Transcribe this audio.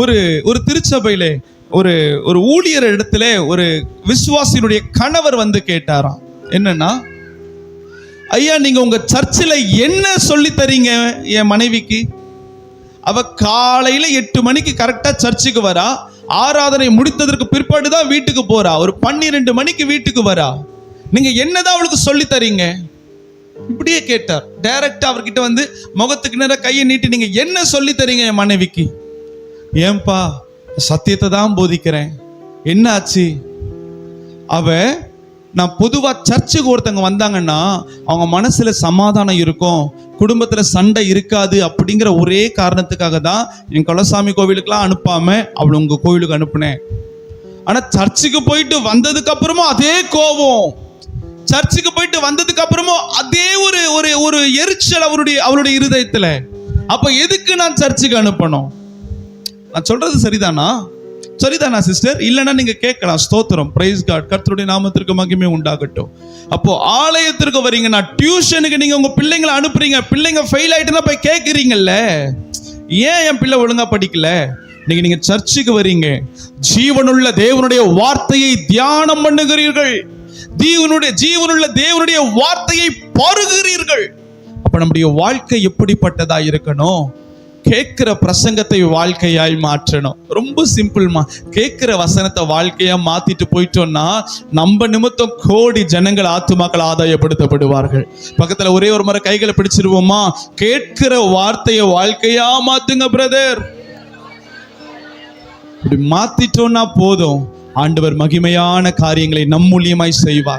ஒரு ஒரு திருச்சபையிலே ஒரு ஒரு ஊழியர் இடத்துல ஒரு விசுவாசியினுடைய கணவர் வந்து கேட்டாராம். என்னன்னா ஐயா நீங்க உங்க சர்ச்சில் என்ன சொல்லி தரீங்க என் மனைவிக்கு? அவ காலையில எட்டு மணிக்கு கரெக்டா சர்ச்சுக்கு வரா. ஆராதனை முடித்ததற்கு பிற்பாடு தான் வீட்டுக்கு போறா. ஒரு பன்னிரெண்டு மணிக்கு வீட்டுக்கு வரா. நீங்க என்னதான் அவளுக்கு சொல்லி தரீங்க? இப்படியே கேட்டார். டைரக்டா அவர்கிட்ட வந்து முகத்துக்கு நேரம் கையை நீட்டி நீங்க என்ன சொல்லி தரீங்க என் மனைவிக்கு? ஏன்பா சத்தியத்தை தான் போதிக்கிறேன். என்ன ஆச்சு அவ நான் பொதுவா சர்ச்சுக்கு ஒருத்தவங்க வந்தாங்கன்னா அவங்க மனசுல சமாதானம் இருக்கும் குடும்பத்துல சண்டை இருக்காது அப்படிங்கிற ஒரே காரணத்துக்காக தான் என் குலசாமி கோவிலுக்குலாம் அனுப்பாம அவளை உங்க கோவிலுக்கு அனுப்புனேன். ஆனா சர்ச்சுக்கு போயிட்டு வந்ததுக்கு அப்புறமும் அதே கோபம். சர்ச்சுக்கு போயிட்டு வந்ததுக்கு அப்புறமும் அதே ஒரு ஒரு ஒரு எரிச்சல் அவருடைய அவருடைய இருதயத்துல. அப்ப எதுக்கு நான் சர்ச்சுக்கு அனுப்பணும்? நான் சொல்றது சரிதானா? சரிதானா சிஸ்டர் இல்லைன்னா நீங்க கேட்கலாம். ஸ்தோத்திரம். பிரைஸ் காட் கர்த்தருடைய நாமத்திற்கு மகிமை உண்டாகட்டும். அப்போ ஆலயத்திற்கு வரீங்கன்னா டியூஷனுக்கு நீங்க உங்க பிள்ளைங்களை அனுப்புறீங்க. பிள்ளைங்க ஃபெயில் ஆயிட்டுன்னா போய் கேட்குறீங்கல்ல ஏன் என் பிள்ளை ஒழுங்கா படிக்கல? நீங்க நீங்க சர்ச்சுக்கு வரீங்க. ஜீவனுள்ள தேவனுடைய வார்த்தையை தியானம் பண்ணுகிறீர்கள். தீவனுடைய ஜீவனுள்ள தேவனுடைய வார்த்தையை பருகிறீர்கள். அப்ப நம்முடைய வாழ்க்கை எப்படிப்பட்டதா இருக்கணும்? கேட்கிற பிரசங்கத்தை வாழ்க்கையாய் மாற்றணும். ரொம்ப சிம்பிள்மா கேட்கிற வசனத்தை வாழ்க்கையா மாத்திட்டு போயிட்டோம்னா நம்ம நிமித்தம் கோடி ஜனங்கள் ஆத்துமாக்கள் ஆதாயப்படுத்தப்படுவார்கள். பக்கத்துல ஒரே ஒரு முறை கைகளை பிடிச்சிருவோமா? கேட்கிற வார்த்தையை வாழ்க்கையா மாத்துங்க பிரதர் இப்படி மாத்திட்டோம்னா போதும். ஆண்டவர் மகிமையான காரியங்களை நம் மூலியமாய் செய்வார்.